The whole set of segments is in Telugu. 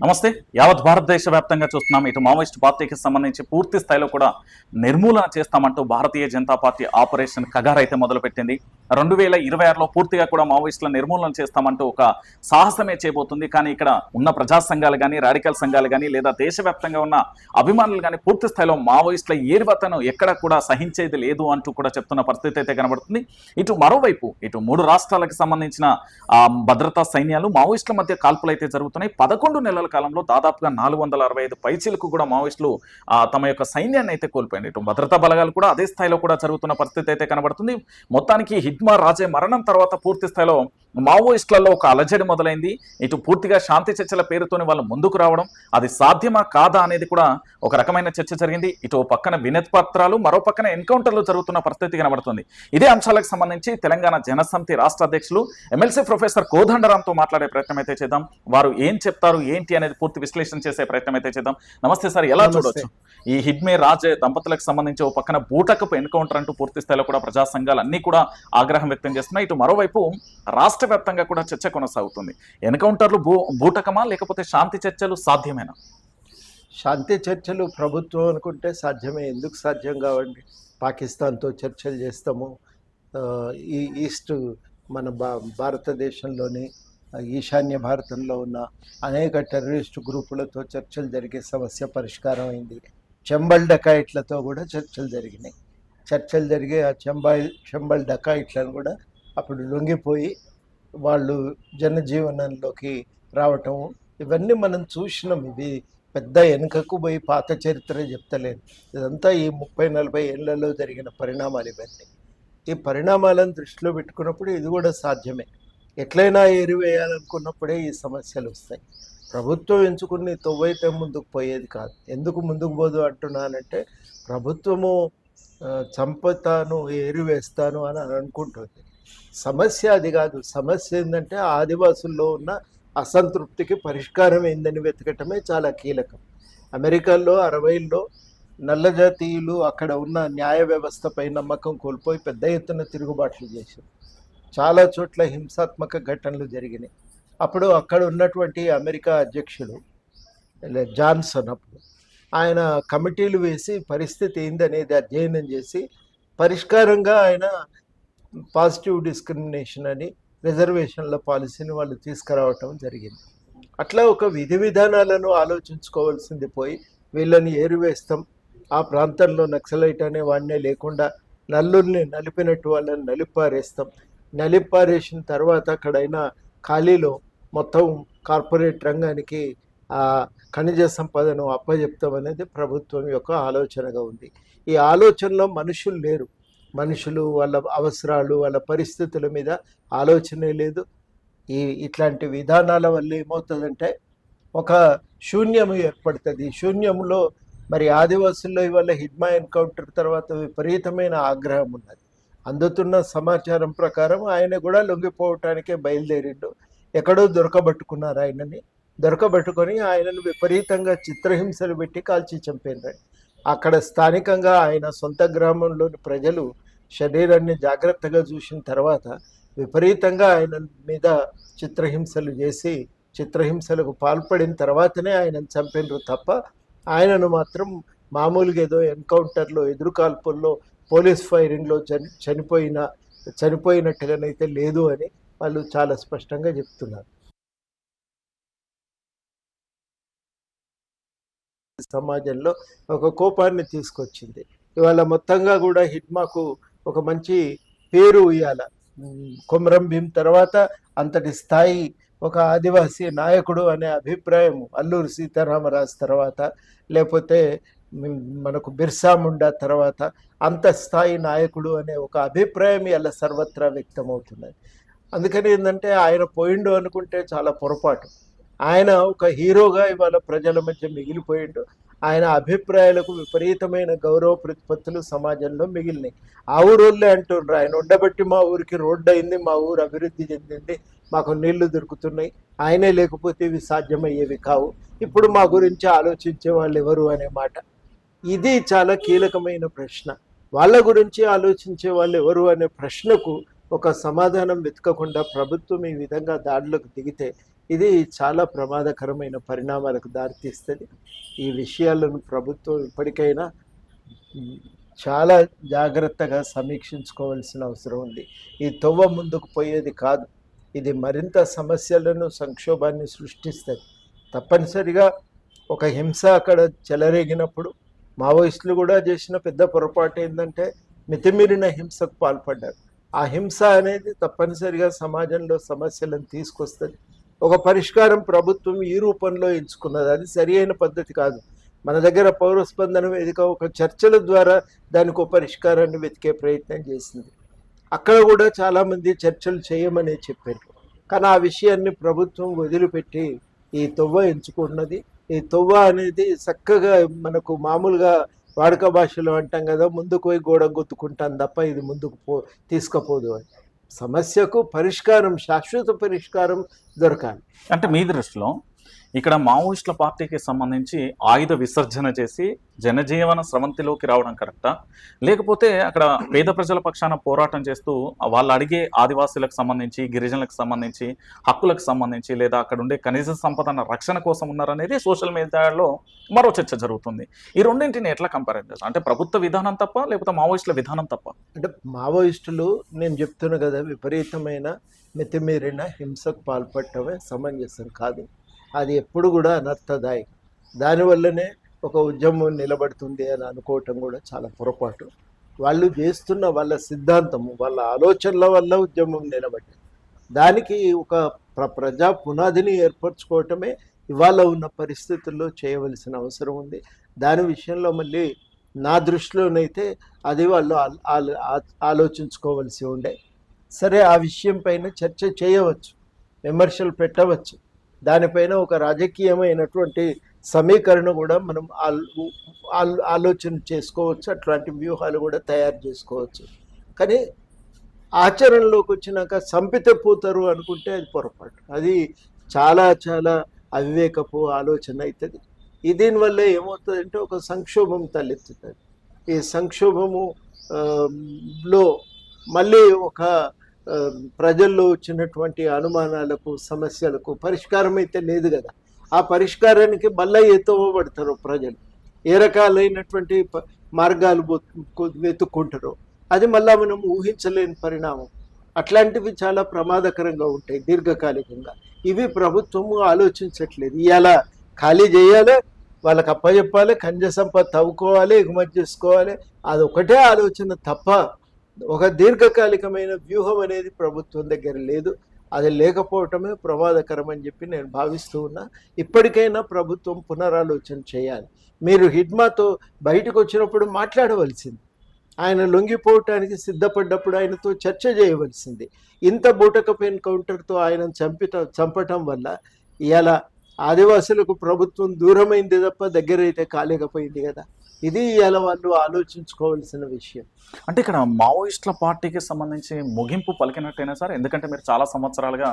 నమస్తే. యావత్ భారతదేశ వ్యాప్తంగా చూస్తున్నాం. ఇటు మావోయిస్ట్ పార్టీకి సంబంధించి పూర్తి స్థాయిలో కూడా నిర్మూలన చేస్తామంటూ భారతీయ జనతా పార్టీ ఆపరేషన్ కగార్ అయితే మొదలుపెట్టింది. రెండు వేల ఇరవై ఆరులో పూర్తిగా కూడా మావోయిస్టుల నిర్మూలన చేస్తామంటూ ఒక సాహసమే చేయబోతుంది కానీ ఇక్కడ ఉన్న ప్రజా సంఘాలు కానీ రాడికల్ సంఘాలు కానీ లేదా దేశవ్యాప్తంగా ఉన్న అభిమానులు కానీ పూర్తి స్థాయిలో మావోయిస్టుల ఏరివతను ఎక్కడ కూడా సహించేది లేదు అంటూ కూడా చెప్తున్న పరిస్థితి అయితే కనబడుతుంది. ఇటు మరోవైపు ఇటు మూడు రాష్ట్రాలకు సంబంధించిన ఆ, భద్రతా సైన్యాలు మావోయిస్టుల మధ్య కాల్పులు అయితే జరుగుతున్నాయి. పదకొండు నెలల కాలంలో దాదాపుగా నాలుగు వందల అరవై ఐదు పైచీలకు కూడా మావోయిస్టులు తమ యొక్క సైన్యాన్ని అయితే కోల్పోయింది ఇటు భద్రతా బలగాలు కూడా అదే స్థాయిలో కూడా జరుగుతున్న పరిస్థితి అయితే కనబడుతుంది. మొత్తానికి హిడ్మా రాజే మరణం తర్వాత పూర్తి స్థాయిలో మావోయిస్టులలో ఒక అలజడి మొదలైంది. ఇటు పూర్తిగా శాంతి చర్చల పేరుతోని వాళ్ళు ముందుకు రావడం అది సాధ్యమా కాదా అనేది కూడా ఒక రకమైన చర్చ జరిగింది. ఇటు ఓ పక్కన వినతి పత్రాలు మరో పక్కన ఎన్కౌంటర్లు జరుగుతున్న పరిస్థితి కనబడుతుంది. ఇదే అంశాలకు సంబంధించి తెలంగాణ జనసమితి రాష్ట్ర అధ్యక్షులు ఎమ్మెల్సీ ప్రొఫెసర్ కోదండరాంతో మాట్లాడే ప్రయత్నం అయితే చేద్దాం. వారు ఏం చెప్తారు ఏంటి అనేది పూర్తి విశ్లేషణ చేసే ప్రయత్నం అయితే చేద్దాం. నమస్తే సార్ ఎలా. చూడొచ్చు? ఈ హిడ్మే రాజ్ దంపతులకు సంబంధించి ఓ పక్కన బూటకపు ఎన్కౌంటర్ అంటూ పూర్తి స్థాయిలో కూడా ప్రజా సంఘాలు అన్ని కూడా ఆగ్రహం వ్యక్తం చేస్తున్నాయి. ఇటు మరోవైపు రాష్ట్ర వ్యాప్తంగా కూడా చర్చ కొనసాగుతుంది. ఎన్కౌంటర్లు బూ బూటకమా లేకపోతే శాంతి చర్చలు సాధ్యమేనా? శాంతి చర్చలు ప్రభుత్వం అనుకుంటే సాధ్యమే. ఎందుకు సాధ్యం కావండి? పాకిస్తాన్తో చర్చలు చేస్తాము. ఈ ఈస్ట్ మన భా భారతదేశంలోని ఈశాన్య భారతంలో ఉన్న అనేక టెర్రరిస్ట్ గ్రూపులతో చర్చలు జరిగే సమస్య పరిష్కారం అయింది చెంబల్ డకాయిట్లతో కూడా చర్చలు జరిగినాయి. చర్చలు జరిగే ఆ చెంబాయి చెంబల్ డకాయిట్లను కూడా అప్పుడు లొంగిపోయి వాళ్ళు జనజీవనంలోకి రావటం ఇవన్నీ మనం చూసినాం. ఇవి పెద్ద వెనుకకు పోయి పాత చరిత్ర చెప్తలేదు. ఇదంతా ఈ ముప్పై నలభై ఏళ్ళలో జరిగిన పరిణామాలు ఇవన్నీ. ఈ పరిణామాలను దృష్టిలో పెట్టుకున్నప్పుడు ఇది కూడా సాధ్యమే. ఎట్లయినా ఎరివేయాలనుకున్నప్పుడే ఈ సమస్యలు వస్తాయి. ప్రభుత్వం ఎంచుకుని తొవ్వైతే ముందుకు పోయేది కాదు. ఎందుకు ముందుకు పోదు అంటున్నానంటే ప్రభుత్వము చంపుతాను ఏరివేస్తాను అని అని అనుకుంటుంది. సమస్య అది కాదు. సమస్య ఏంటంటే ఆదివాసుల్లో ఉన్న అసంతృప్తికి పరిష్కారం ఏందని వెతకటమే చాలా కీలకం. అమెరికాలో అరవైల్లో నల్లజాతీయులు అక్కడ ఉన్న న్యాయ వ్యవస్థపై నమ్మకం కోల్పోయి పెద్ద ఎత్తున తిరుగుబాట్లు చేశారు. చాలా చోట్ల హింసాత్మక ఘటనలు జరిగినాయి. అప్పుడు అక్కడ ఉన్నటువంటి అమెరికా అధ్యక్షుడు జాన్సన్ అప్పుడు ఆయన కమిటీలు వేసి పరిస్థితి ఏందనేది అధ్యయనం చేసి పరిష్కారంగా ఆయన పాజిటివ్ డిస్క్రిమినేషన్ అని రిజర్వేషన్ల పాలసీని వాళ్ళు తీసుకురావటం జరిగింది. అట్లా ఒక విధి విధానాలను ఆలోచించుకోవాల్సింది పోయి వీళ్ళని ఏరివేస్తాం ఆ ప్రాంతంలో నక్సలైట్ అనే వాడినే లేకుండా నల్లుల్ని నలిపినట్టు వాళ్ళని నలిపారేస్తాం నలిపారేసిన తర్వాత అక్కడైనా ఖాళీలో మొత్తం కార్పొరేట్ రంగానికి ఆ ఖనిజ సంపదను అప్పజెప్తాం అనేది ప్రభుత్వం యొక్క ఆలోచనగా ఉంది. ఈ ఆలోచనలో మనుషులు లేరు. మనుషులు వాళ్ళ అవసరాలు వాళ్ళ పరిస్థితుల మీద ఆలోచనే లేదు. ఈ ఇట్లాంటి విధానాల వల్ల ఏమవుతుందంటే ఒక శూన్యం ఏర్పడుతుంది. శూన్యంలో మరి ఆదివాసుల్లో ఇవాళ హిడ్మా ఎన్కౌంటర్ తర్వాత విపరీతమైన ఆగ్రహం ఉన్నది. అందుతున్న సమాచారం ప్రకారం ఆయన కూడా లొంగిపోవటానికే బయలుదేరిండు. ఎక్కడో దొరకబట్టుకున్నారు ఆయనని. దొరకబట్టుకొని ఆయనను విపరీతంగా చిత్రహింసలు పెట్టి కాల్చి చంపారు అక్కడ స్థానికంగా ఆయన సొంత గ్రామంలోని ప్రజలు శరీరాన్ని జాగ్రత్తగా చూసిన తర్వాత విపరీతంగా ఆయన మీద చిత్రహింసలు చేసి చిత్రహింసలకు పాల్పడిన తర్వాతనే ఆయనను చంపినరు తప్ప ఆయనను మాత్రం మామూలుగా ఏదో ఎన్కౌంటర్లో ఎదురుకాల్పుల్లో పోలీస్ ఫైరింగ్లో చని చనిపోయిన చనిపోయినట్టుగానైతే లేదు అని వాళ్ళు చాలా స్పష్టంగా చెప్తున్నారు. సమాజంలో ఒక కోపాన్ని తీసుకొచ్చింది. ఇవాళ మొత్తంగా కూడా హిట్మాకు ఒక మంచి పేరు ఇవ్వాల కొమరం భీం తర్వాత అంతటి స్థాయి ఒక ఆదివాసీ నాయకుడు అనే అభిప్రాయం అల్లూరి సీతారామరాజు తర్వాత లేకపోతే మనకు బిర్సా ముండా తర్వాత అంత స్థాయి నాయకుడు అనే ఒక అభిప్రాయం ఇలా సర్వత్రా వ్యక్తమవుతున్నది. అందుకని ఏంటంటే ఆయన పోయిండు అనుకుంటే చాలా పొరపాటు. ఆయన ఒక హీరోగా ఇవాళ ప్రజల మధ్య మిగిలిపోయిండు. ఆయన అభిప్రాయాలకు విపరీతమైన గౌరవ ప్రతిపత్తులు సమాజంలో మిగిలినాయి. ఆ ఊరోళ్ళే అంటుండ్రు ఆయన ఉండబట్టి మా ఊరికి రోడ్డు అయింది మా ఊరు అభివృద్ధి చెందింది మాకు నీళ్ళు దొరుకుతున్నాయి ఆయనే లేకపోతే ఇవి సాధ్యమయ్యేవి కావు. ఇప్పుడు మా గురించి ఆలోచించే వాళ్ళు ఎవరు? అనే మాట. ఇది చాలా కీలకమైన ప్రశ్న. వాళ్ళ గురించి ఆలోచించే వాళ్ళు ఎవరు అనే ప్రశ్నకు ఒక సమాధానం వెతకకుండా ప్రభుత్వం ఈ విధంగా దాడులకు దిగితే ఇది చాలా ప్రమాదకరమైన పరిణామాలకు దారితీస్తుంది. ఈ విషయాలను ప్రభుత్వం ఇప్పటికైనా చాలా జాగ్రత్తగా సమీక్షించుకోవాల్సిన అవసరం ఉంది. ఈ తొవ్వ ముందుకు పోయేది కాదు. ఇది మరింత సమస్యలను సంక్షోభాన్ని సృష్టిస్తుంది. తప్పనిసరిగా ఒక హింస అక్కడ చెలరేగినప్పుడు మావోయిస్టులు కూడా చేసిన పెద్ద పొరపాటు ఏంటంటే మితిమీరిన హింసకు పాల్పడ్డారు. ఆ హింస అనేది తప్పనిసరిగా సమాజంలో సమస్యలను తీసుకొస్తుంది. ఒక పరిష్కారం ప్రభుత్వం ఈ రూపంలో ఎంచుకున్నది. అది సరి అయిన పద్ధతి కాదు. మన దగ్గర పౌర స్పందన వేదిక ఒక చర్చల ద్వారా దానికి ఒక పరిష్కారాన్ని వెతికే ప్రయత్నం చేసింది. అక్కడ కూడా చాలామంది చర్చలు చేయమని చెప్పారు. కానీ ఆ విషయాన్ని ప్రభుత్వం వదిలిపెట్టి ఈ తొవ్వ ఎంచుకున్నది. ఈ తొవ్వ అనేది చక్కగా మనకు మామూలుగా వాడుక భాషలో అంటాం కదా ముందుకు పోయి గోడ గుర్తుకుంటాం తప్ప ఇది ముందుకు పో తీసుకపోదు అని. సమస్యకు పరిష్కారం శాశ్వత పరిష్కారం దొరకాలి. అంటే మీ దృష్టిలో ఇక్కడ మావోయిస్టుల పార్టీకి సంబంధించి ఆయుధ విసర్జన చేసి జనజీవన స్రవంతిలోకి రావడం కరెక్టా? లేకపోతే అక్కడ పేద ప్రజల పక్షాన పోరాటం చేస్తూ వాళ్ళు అడిగే ఆదివాసులకు సంబంధించి గిరిజనులకు సంబంధించి హక్కులకు సంబంధించి లేదా అక్కడ ఉండే కనీస సంపదన రక్షణ కోసం ఉన్నారనేది సోషల్ మీడియాలో మరో చర్చ జరుగుతుంది. ఈ రెండింటిని ఎట్లా కంపేర్ చేస్తారు? అంటే ప్రభుత్వ విధానం తప్ప లేకపోతే మావోయిస్టుల విధానం తప్ప? అంటే మావోయిస్టులు నేను చెప్తున్నా కదా విపరీతమైన మితిమీరిన హింసకు పాల్పడటమే సమంజసం కాదు. అది ఎప్పుడు కూడా అనర్థదాయి దానివల్లనే ఒక ఉద్యమం నిలబడుతుంది అని అనుకోవటం కూడా చాలా పొరపాటు. వాళ్ళు చేస్తున్న వాళ్ళ సిద్ధాంతము వాళ్ళ ఆలోచనల వల్ల ఉద్యమం నిలబడింది దానికి ఒక ప్ర ప్రజా పునాదిని ఏర్పరచుకోవటమే ఇవాళ ఉన్న పరిస్థితుల్లో చేయవలసిన అవసరం ఉంది. దాని విషయంలో మళ్ళీ నా దృష్టిలోనైతే అది వాళ్ళు ఆలోచించుకోవలసి ఉండే. సరే ఆ విషయం పైన చర్చ చేయవచ్చు విమర్శలు పెట్టవచ్చు. దానిపైన ఒక రాజకీయమైనటువంటి సమీకరణ కూడా మనం ఆలోచన చేసుకోవచ్చు అట్లాంటి వ్యూహాలు కూడా తయారు చేసుకోవచ్చు. కానీ ఆచరణలోకి వచ్చినాక సంపిత పోతారు అనుకుంటే అది పొరపాటు. అది చాలా చాలా అవివేకపు ఆలోచన అవుతుంది ఈ దీనివల్ల ఏమవుతుందంటే ఒక సంక్షోభం తలెత్తుతుంది. ఈ సంక్షోభము లో మళ్ళీ ఒక ప్రజల్లో వచ్చినటువంటి అనుమానాలకు సమస్యలకు పరిష్కారం అయితే లేదు కదా. ఆ పరిష్కారానికి మళ్ళీ ఎత్తవబడతారు ప్రజలు. ఏ రకాలైనటువంటి ప- మార్గాలు వెతుక్కుంటారు వెతుక్కుంటారో అది మళ్ళా మనం ఊహించలేని పరిణామం. అట్లాంటివి చాలా ప్రమాదకరంగా ఉంటాయి దీర్ఘకాలికంగా. ఇవి ప్రభుత్వము ఆలోచించట్లేదు. ఇలా ఖాళీ చేయాలి వాళ్ళకి అప్పచెప్పాలి ఖనిజ సంపద తవ్వుకోవాలి ఎగుమతి చేసుకోవాలి అది ఒకటే ఆలోచన తప్ప ఒక దీర్ఘకాలికమైన వ్యూహం అనేది ప్రభుత్వం దగ్గర లేదు. అది లేకపోవటమే ప్రమాదకరం అని చెప్పి నేను భావిస్తూ ఉన్నా. ఇప్పటికైనా ప్రభుత్వం పునరాలోచన చేయాలి. మీరు హిడ్మాతో బయటకు వచ్చినప్పుడు మాట్లాడవలసింది. ఆయన లొంగిపోవటానికి సిద్ధపడ్డప్పుడు ఆయనతో చర్చ చేయవలసింది. ఇంత బూటకపు ఎన్కౌంటర్తో ఆయన చంపిట చంపటం వల్ల ఇలా ఆదివాసులకు ప్రభుత్వం దూరమైంది తప్ప దగ్గర అయితే కాలేకపోయింది కదా. ఇది ఇలా వాళ్ళు ఆలోచించుకోవాల్సిన విషయం. అంటే ఇక్కడ మావోయిస్టుల పార్టీకి సంబంధించి ముగింపు పలికినట్టయినా సార్ ఎందుకంటే మీరు చాలా సంవత్సరాలుగా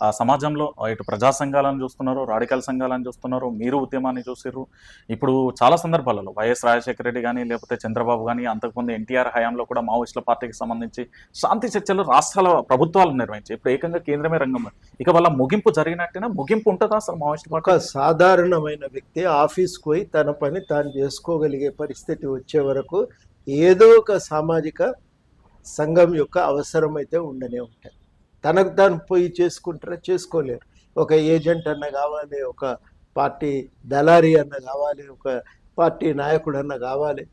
ఆ, సమాజంలో ఇటు ప్రజా సంఘాలను చూస్తున్నారు రాడికల్ సంఘాలను చూస్తున్నారు మీరు ఉద్యమాన్ని చూసిర్రు. ఇప్పుడు చాలా సందర్భాలలో వైఎస్ రాజశేఖర రెడ్డి కానీ లేకపోతే చంద్రబాబు కానీ అంతకుముందు ఎన్టీఆర్ హయాంలో కూడా మావోయిస్టుల పార్టీకి సంబంధించి శాంతి చర్చలు రాష్ట్రాల ప్రభుత్వాలు నిర్వహించి ఇప్పుడు ఏకంగా కేంద్రమే రంగం. ఇక వాళ్ళ ముగింపు జరిగినట్టేనా ముగింపు ఉంటుందా అసలు మావోయిస్టు పార్టీ సాధారణమైన వ్యక్తి ఆఫీస్కి పోయి తన పని తాను చేసుకోగలిగే పరిస్థితి వచ్చే వరకు ఏదో ఒక సామాజిక సంఘం యొక్క అవసరం అయితే ఉండనే ఉంటాయి. తనకు తాను పోయి చేసుకుంటారా చేసుకోలేరు. ఒక ఏజెంట్ అన్న కావాలి ఒక పార్టీ దళారీ అన్న కావాలి ఒక పార్టీ నాయకుడు అన్న కావాలి.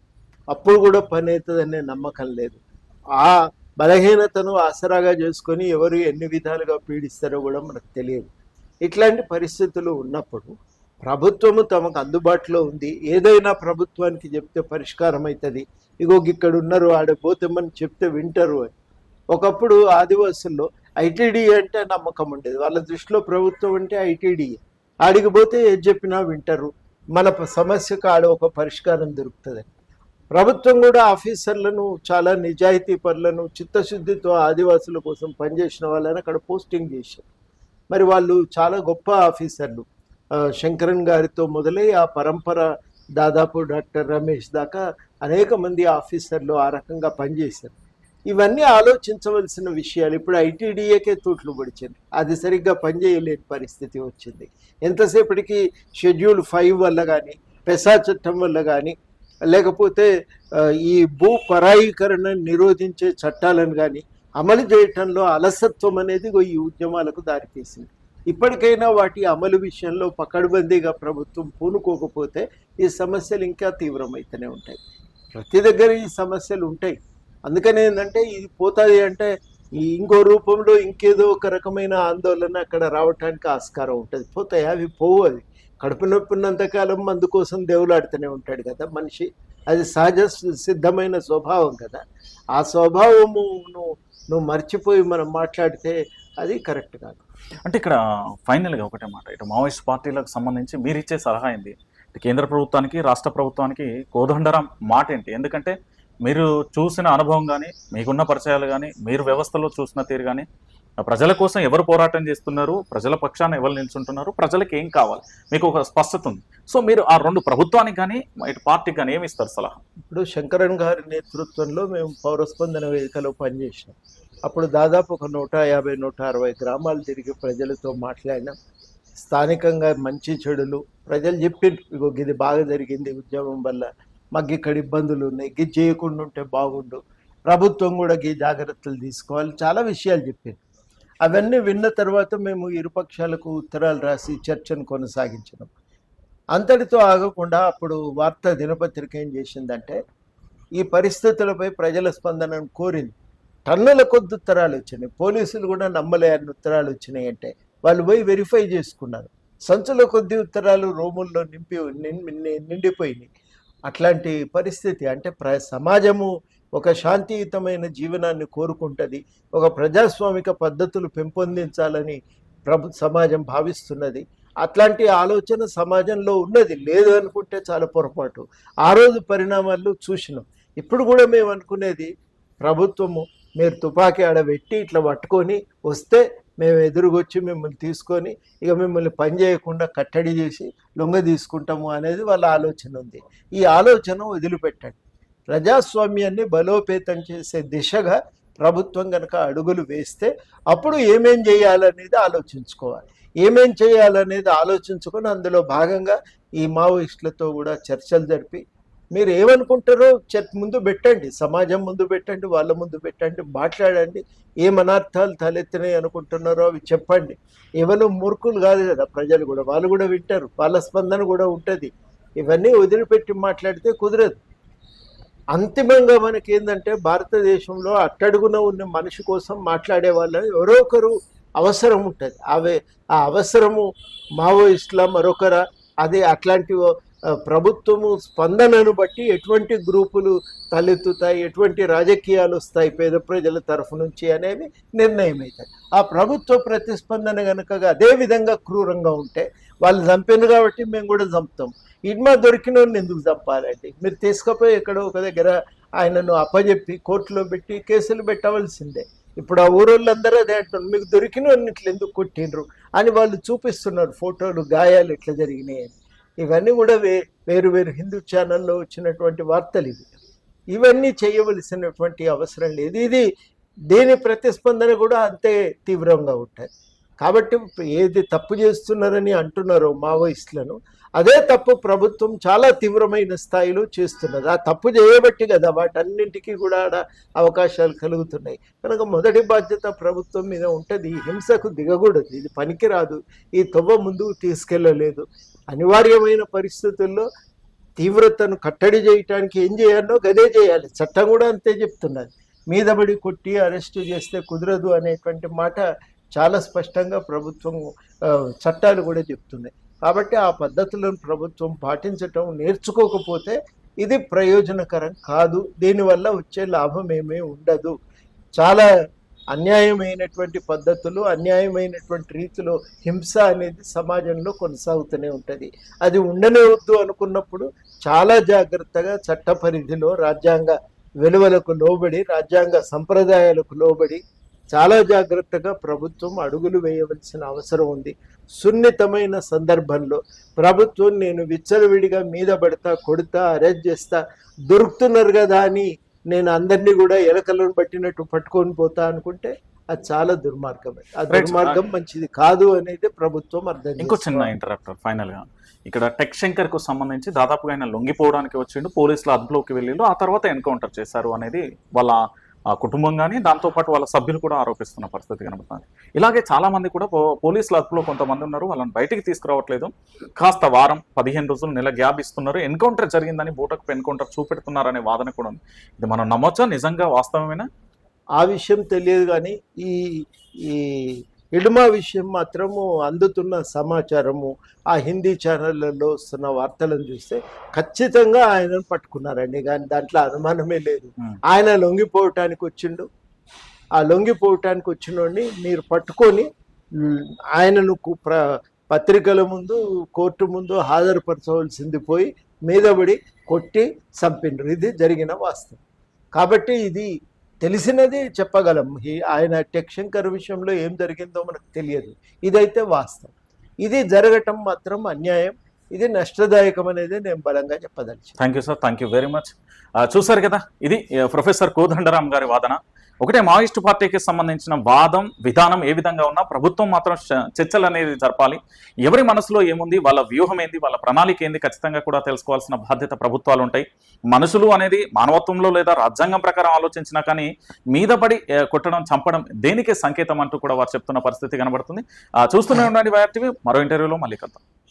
అప్పుడు కూడా పని అవుతుందనే నమ్మకం లేదు. ఆ బలహీనతను ఆసరాగా చేసుకొని ఎవరు ఎన్ని విధాలుగా పీడిస్తారో కూడా మనకు తెలియదు. ఇట్లాంటి పరిస్థితులు ఉన్నప్పుడు ప్రభుత్వము తమకు అందుబాటులో ఉంది. ఏదైనా ప్రభుత్వానికి చెప్తే పరిష్కారం అవుతుంది ఇగో ఇక్కడ ఉన్నారు ఆడ పోతామని చెప్తే వింటారు. అని ఒకప్పుడు ఆదివాసుల్లో ఐటీడీ అంటే నమ్మకం ఉండేది. వాళ్ళ దృష్టిలో ప్రభుత్వం అంటే ఐటీడీ. ఆడికి పోతే ఏది చెప్పినా వింటారు. మన సమస్యకు ఆడ ఒక పరిష్కారం దొరుకుతుంది. ప్రభుత్వం కూడా ఆఫీసర్లను చాలా నిజాయితీ పనులను చిత్తశుద్ధితో ఆదివాసుల కోసం పనిచేసిన వాళ్ళని అక్కడ పోస్టింగ్ చేశారు. మరి వాళ్ళు చాలా గొప్ప ఆఫీసర్లు. శంకరన్ గారితో మొదలై ఆ పరంపర దాదాపు డాక్టర్ రమేష్ దాకా అనేక మంది ఆఫీసర్లు ఆ రకంగా పనిచేశారు. ఇవన్నీ ఆలోచించవలసిన విషయాలు. ఇప్పుడు ఐటీడీఏకే తూట్లు పడిచింది. అది సరిగ్గా పనిచేయలేని పరిస్థితి వచ్చింది. ఎంతసేపటికి షెడ్యూల్ ఫైవ్ వల్ల కానీ పెసా చట్టం వల్ల కానీ లేకపోతే ఈ భూ పరాయీకరణ నిరోధించే చట్టాలను కానీ అమలు చేయటంలో అలసత్వం అనేది ఈ ఉద్యమాలకు దారితీసింది. ఇప్పటికైనా వాటి అమలు విషయంలో పకడ్బందీగా ప్రభుత్వం పూనుకోకపోతే ఈ సమస్యలు ఇంకా తీవ్రమైతూనే ఉంటాయి. ప్రతి దగ్గర ఈ సమస్యలు ఉంటాయి. అందుకని ఏంటంటే ఇది పోతుంది అంటే ఇంకో రూపంలో ఇంకేదో ఒక రకమైన ఆందోళన అక్కడ రావటానికి ఆస్కారం ఉంటుంది. పోతాయి అవి పోవు అది కడుపు నొప్పి ఉన్నంతకాలం మందు కోసం దేవులాడుతూనే ఉంటాడు కదా మనిషి. అది సహజ సిద్ధమైన స్వభావం కదా. ఆ స్వభావము నువ్వు నువ్వు మర్చిపోయి మనం మాట్లాడితే అది కరెక్ట్ కాదు. అంటే ఇక్కడ ఫైనల్గా ఒకటే మాట ఇటు మావోయిస్ట్ పార్టీలకు సంబంధించి మీరు ఇచ్చే సలహా ఏంది? కేంద్ర ప్రభుత్వానికి రాష్ట్ర ప్రభుత్వానికి కోదండర మాట ఏంటి? ఎందుకంటే మీరు చూసిన అనుభవం కానీ మీకున్న పరిచయాలు కానీ మీరు వ్యవస్థలో చూసిన తీరు కానీ ప్రజల కోసం ఎవరు పోరాటం చేస్తున్నారు? ప్రజల పక్షాన ఎవరు నిల్చుంటున్నారు? ప్రజలకు ఏం కావాలి? మీకు ఒక స్పష్టత ఉంది. సో మీరు ఆ రెండు ప్రభుత్వానికి కానీ ఇటు పార్టీకి కానీ ఏమి ఇస్తారు సలహా? ఇప్పుడు శంకరన్ గారి నేతృత్వంలో మేము పౌరస్పందన వేదికలో పనిచేసినాం. అప్పుడు దాదాపు ఒక నూట యాభై నూట అరవై గ్రామాలు తిరిగి ప్రజలతో మాట్లాడినాం. స్థానికంగా మంచి చెడులు ప్రజలు చెప్పిండ్రు ఇగో ఇది బాగా జరిగింది ఉద్యమం వల్ల మాకు ఇక్కడ ఇబ్బందులు ఉన్నాయి ఇది చేయకుండా ఉంటే బాగుండు. ప్రభుత్వం కూడా ఈ జాగ్రత్తలు తీసుకోవాలి చాలా విషయాలు చెప్పింది అవన్నీ విన్న తర్వాత మేము ఇరుపక్షాలకు ఉత్తరాలు రాసి చర్చను కొనసాగించినాం. అంతటితో ఆగకుండా అప్పుడు వార్తా దినపత్రిక ఏం చేసిందంటే ఈ పరిస్థితులపై ప్రజల స్పందనను కోరింది. టన్నుల కొద్ది ఉత్తరాలు వచ్చినాయి. పోలీసులు కూడా నమ్మలేని ఉత్తరాలు వచ్చినాయి అంటే. వాళ్ళు పోయి వెరిఫై చేసుకున్నారు. సంచుల కొద్ది ఉత్తరాలు రూముల్లో నింపి ని- నిండిపోయినాయి. అట్లాంటి పరిస్థితి అంటే ప్ర సమాజము ఒక శాంతియుతమైన జీవనాన్ని కోరుకుంటుంది. ఒక ప్రజాస్వామిక పద్ధతులు పెంపొందించాలని ప్రభు సమాజం భావిస్తున్నది. అట్లాంటి ఆలోచన సమాజంలో ఉన్నది. లేదు అనుకుంటే చాలా పొరపాటు. ఆ రోజు పరిణామాలు చూసినాం. ఇప్పుడు కూడా మేము అనుకునేది ప్రభుత్వము మీరు తుపాకీ ఆడబెట్టి ఇట్లా పట్టుకొని వస్తే మేము ఎదురుకొచ్చి మిమ్మల్ని తీసుకొని ఇక మిమ్మల్ని పని చేయకుండా కట్టడి చేసి లొంగ తీసుకుంటాము అనేది వాళ్ళ ఆలోచన ఉంది. ఈ ఆలోచన వదిలిపెట్టండి. ప్రజాస్వామ్యాన్ని బలోపేతం చేసే దిశగా ప్రభుత్వం కనుక అడుగులు వేస్తే అప్పుడు ఏమేం చేయాలనేది ఆలోచించుకోవాలి. ఏమేం చేయాలనేది ఆలోచించుకొని అందులో భాగంగా ఈ మావోయిస్టులతో కూడా చర్చలు జరిపి మీరు ఏమనుకుంటారో చర్చ ముందు పెట్టండి సమాజం ముందు పెట్టండి వాళ్ళ ముందు పెట్టండి మాట్లాడండి ఏం తలెత్తినాయి అనుకుంటున్నారో అవి చెప్పండి. ఎవరు మూర్ఖులు కాదు కదా ప్రజలు కూడా వాళ్ళు కూడా వింటారు వాళ్ళ స్పందన కూడా ఉంటుంది. ఇవన్నీ వదిలిపెట్టి మాట్లాడితే కుదరదు. అంతిమంగా మనకి ఏంటంటే భారతదేశంలో అట్టడుగున ఉన్న మనిషి కోసం మాట్లాడే వాళ్ళని ఎవరో ఒకరు అవసరం ఉంటుంది. అవే ఆ అవసరము మావోయిస్టుల మరొకరా అది అట్లాంటి ప్రభుత్వము స్పందనను బట్టి ఎటువంటి గ్రూపులు తలెత్తుతాయి ఎటువంటి రాజకీయాలు వస్తాయి పేద ప్రజల తరఫు నుంచి అనేవి నిర్ణయం అవుతాయి ఆ ప్రభుత్వ ప్రతిస్పందన కనుక అదే విధంగా క్రూరంగా ఉంటే వాళ్ళు చంపారు కాబట్టి మేము కూడా చంపుతాం. ఇడ్మా దొరికిన వాళ్ళని ఎందుకు చంపాలండి? మీరు తీసుకుపోయి ఎక్కడో ఒక దగ్గర ఆయనను అప్పజెప్పి కోర్టులో పెట్టి కేసులు పెట్టవలసిందే. ఇప్పుడు ఆ ఊరోళ్ళందరూ అదే అంటున్నారు మీకు దొరికిన వాళ్ళని ఇట్లా ఎందుకు కొట్టిండ్రు అని వాళ్ళు చూపిస్తున్నారు ఫోటోలు గాయాలు ఎట్లా జరిగినాయి అని ఇవన్నీ కూడా వే వేరు వేరు హిందూ ఛానల్లో వచ్చినటువంటి వార్తలు ఇవి. ఇవన్నీ చేయవలసినటువంటి అవసరం లేదు. ఇది దేని ప్రతిస్పందన కూడా అంతే తీవ్రంగా ఉంటుంది కాబట్టి ఏది తప్పు చేస్తున్నారని అంటున్నారో మావోయిస్టులను అదే తప్పు ప్రభుత్వం చాలా తీవ్రమైన స్థాయిలో చేస్తున్నది. ఆ తప్పు చేయబట్టి కదా వాటన్నింటికి కూడా ఆడ అవకాశాలు కలుగుతున్నాయి. కనుక మొదటి బాధ్యత ప్రభుత్వం మీద ఉంటుంది. ఈ హింసకు దిగకూడదు. ఇది పనికిరాదు. ఈ తొవ్వ ముందుకు తీసుకెళ్ళలేదు అనివార్యమైన పరిస్థితుల్లో తీవ్రతను కట్టడి చేయటానికి ఏం చేయాలో గదే చేయాలి. చట్టం కూడా అంతే చెప్తున్నది. మీదబడి కొట్టి అరెస్టు చేస్తే కుదరదు అనేటువంటి మాట చాలా స్పష్టంగా ప్రభుత్వం చట్టాలు కూడా చెప్తున్నాయి. కాబట్టి ఆ పద్ధతులను ప్రభుత్వం పాటించటం నేర్చుకోకపోతే ఇది ప్రయోజనకరం కాదు. దీనివల్ల వచ్చే లాభం ఏమీ ఉండదు. చాలా అన్యాయమైనటువంటి పద్ధతులు అన్యాయమైనటువంటి రీతిలో హింస అనేది సమాజంలో కొనసాగుతూనే ఉంటుంది. అది ఉండనే వద్దు అనుకున్నప్పుడు చాలా జాగ్రత్తగా చట్ట పరిధిలో రాజ్యాంగ విలువలకు లోబడి రాజ్యాంగ సంప్రదాయాలకు లోబడి చాలా జాగ్రత్తగా ప్రభుత్వం అడుగులు వేయవలసిన అవసరం ఉంది సున్నితమైన సందర్భంలో ప్రభుత్వం నేను విచ్చలవిడిగా మీద పడతా కొడతా అరెస్ట్ చేస్తా దొరుకుతున్నారు కదా అని నేను అందరినీ కూడా ఎలకలను పట్టినట్టు పట్టుకొని పోతా అనుకుంటే అది చాలా దుర్మార్గమే ఆ. దుర్మార్గం మంచిది కాదు అనేది ప్రభుత్వం అర్థం ఇంకో చిన్న. ఇంటరాప్టర్ ఫైనల్గా ఇక్కడ టెక్ శంకర్కు సంబంధించి దాదాపుగా ఆయన లొంగిపోవడానికి వచ్చిండు పోలీసులు అదుపులోకి వెళ్ళిండు ఆ తర్వాత ఎన్కౌంటర్ చేశారు అనేది వాళ్ళ ఆ కుటుంబం కానీ దాంతోపాటు వాళ్ళ సభ్యులు కూడా ఆరోపిస్తున్న పరిస్థితి కనబడుతుంది. ఇలాగే చాలా మంది కూడా పో- పోలీసుల అదుపులో కొంతమంది ఉన్నారు వాళ్ళని బయటికి తీసుకురావట్లేదు. కాస్త వారం పదిహేను రోజులు నెల గ్యాప్ ఇస్తున్నారు. ఎన్కౌంటర్ జరిగిందని బూటకు ఎన్కౌంటర్ చూపెడుతున్నారనే వాదన కూడా ఉంది. ఇది మనం నమ్మొచ్చా? నిజంగా వాస్తవమేనా? ఆ విషయం తెలియదు కానీ ఈ ఈ ఇడుమా విషయం మాత్రము అందుతున్న సమాచారము. ఆ హిందీ ఛానళ్ళలో వస్తున్న వార్తలను చూస్తే ఖచ్చితంగా ఆయనను పట్టుకున్నారండి. కానీ దాంట్లో అనుమానమే లేదు. ఆయన లొంగిపోవటానికి వచ్చిండు. ఆ లొంగిపోవటానికి వచ్చినోడిని మీరు పట్టుకొని ఆయనను ప్ర పత్రికల ముందు కోర్టు ముందు హాజరుపరచవలసింది పోయి మీదబడి కొట్టి చంపిండ్రు. ఇది జరిగిన వాస్తవం. కాబట్టి ఇది తెలిసినది చెప్పగలం. హీ ఆయన టెక్షంకర్ విషయంలో ఏం జరిగిందో మనకు తెలియదు. ఇదైతే వాస్తవం. ఇది జరగటం మాత్రం అన్యాయం. ఇది నష్టదాయకం అనేది నేను బలంగా చెప్పదలిచి thank you sir thank you very much చూసారు కదా? ఇది ప్రొఫెసర్ కోదండరామ్ గారి వాదన. ఒకటే మావోయిస్ట్ పార్టీకి సంబంధించిన వాదం విధానం ఏ విధంగా ఉన్నా ప్రభుత్వం మాత్రం చ- చర్చలు అనేది జరపాలి. ఎవరి మనసులో ఏముంది వాళ్ళ వ్యూహం ఏంది వాళ్ళ ప్రణాళిక ఏంది ఖచ్చితంగా కూడా తెలుసుకోవాల్సిన బాధ్యత ప్రభుత్వాలు ఉంటాయి. మనుషులు అనేది మానవత్వంలో లేదా రాజ్యాంగం ప్రకారం ఆలోచించినా కానీ మీద పడి కొట్టడం చంపడం దేనికి సంకేతం అంటూ కూడా వారు చెప్తున్న పరిస్థితి కనబడుతుంది. చూస్తూనే ఉండండి వైఆర్టీవీ. మరో ఇంటర్వ్యూలో మళ్ళీ కలుద్దాం.